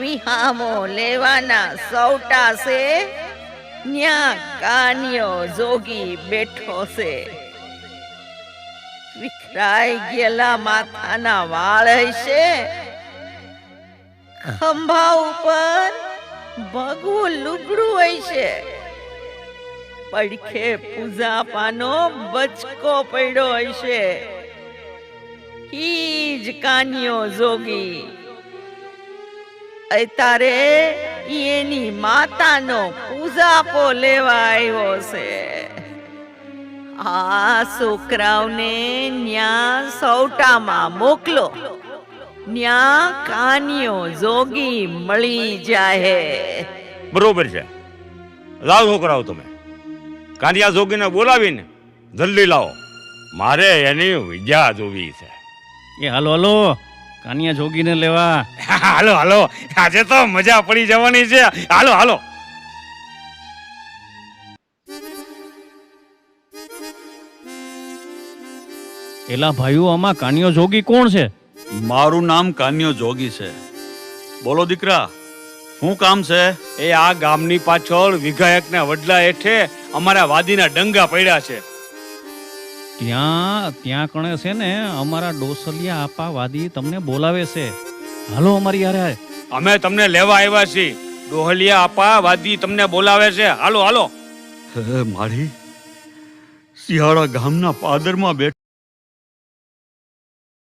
વિહામો લેવાના સૌટા છે. ન્યા કાન્યો જોગી બેઠો છે. વિખરાઈ ગયેલા માથાના વાળ છે ખંભા ઉપર ભગવું લુગડું છે પડખે પૂજા પાનો બચકો પડ્યો હશે. ઈ જ કાન્યો જોગી અત્યારે એની માતાનો પૂજાપો લેવા આવ્યો છે. આ છોકરાઓને ન્યા સૌટામાં મોકલો. ન્યા કાનિયો જોગી મળી જાહે. બરોબર છે. લાવ છોકરાઓ તમે. કાનિયા જોગીને બોલાવીને જલ્દી લાવો. મારે એની વિદ્યા જોવી છે. એ હાલો હાલો. કાનિયા જોગીને લેવા. હાલો હાલો. આજે તો મજા પડી જવાની છે. હાલો હાલો. એલા ભાઈઓ આમાં કાનિયો જોગી કોણ છે? મારું નામ કાનિયો જોગી છે. બોલો દીકરા શું કામ છે? એ આ ગામની પાછળ વિઘાયકના વડલા હેઠે અમારા વાદીના ડંગા પડ્યા છે. ત્યાં ત્યાં કણે છે ને અમારા ડોસલિયા આપા વાદી તમને બોલાવે છે. હાલો અમારી યારે અમે તમને લેવા આવ્યા છીએ. ડોહલિયા આપા વાદી તમને બોલાવે છે. હાલો હાલો. હે મારી શિયાળા ગામના પાદરમાં બેઠા